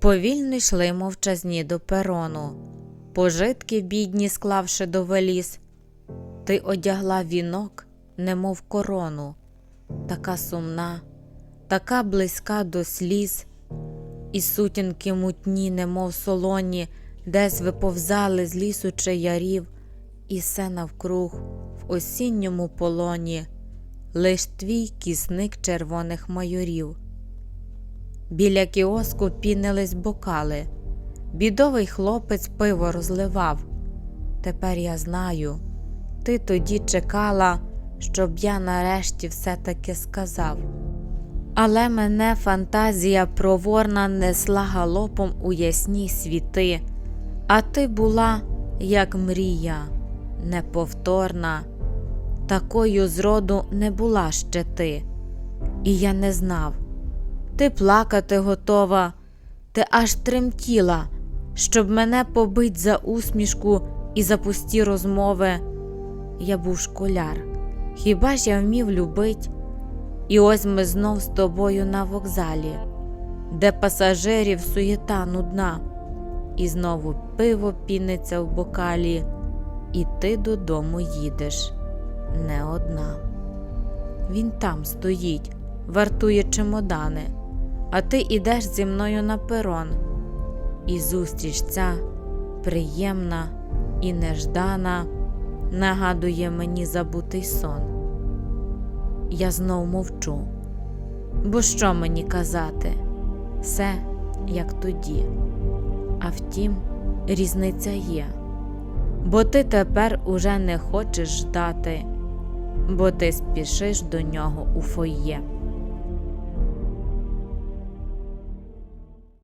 Повільно йшли мовчазні до перону, пожитки бідні склавши до веліз. Ти одягла вінок, немов корону, така сумна, така близька до сліз, і сутінки мутні, немов солоні, десь виповзали з лісу чи ярів, і все навкруг в осінньому полоні, лиш твій кісник червоних майорів. Біля кіоску пінились бокали. Бідовий хлопець пиво розливав. Тепер я знаю, ти тоді чекала, щоб я нарешті все таки сказав. Але мене фантазія проворна несла галопом у ясні світи, а ти була, як мрія, неповторна, такою зроду не була ще ти, і я не знав. Ти плакати готова, ти аж тремтіла, щоб мене побить за усмішку і за пусті розмови. Я був школяр, хіба ж я вмів любить? І ось ми знов з тобою на вокзалі, де пасажирів суєта нудна, і знову пиво піниться в бокалі, і ти додому їдеш не одна. Він там стоїть, вартує чемодани, а ти ідеш зі мною на перон. І зустріч ця приємна і неждана нагадує мені забутий сон. Я знов мовчу, бо що мені казати? Все як тоді. А втім, різниця є, бо ти тепер уже не хочеш ждати, бо ти спішиш до нього у фоє.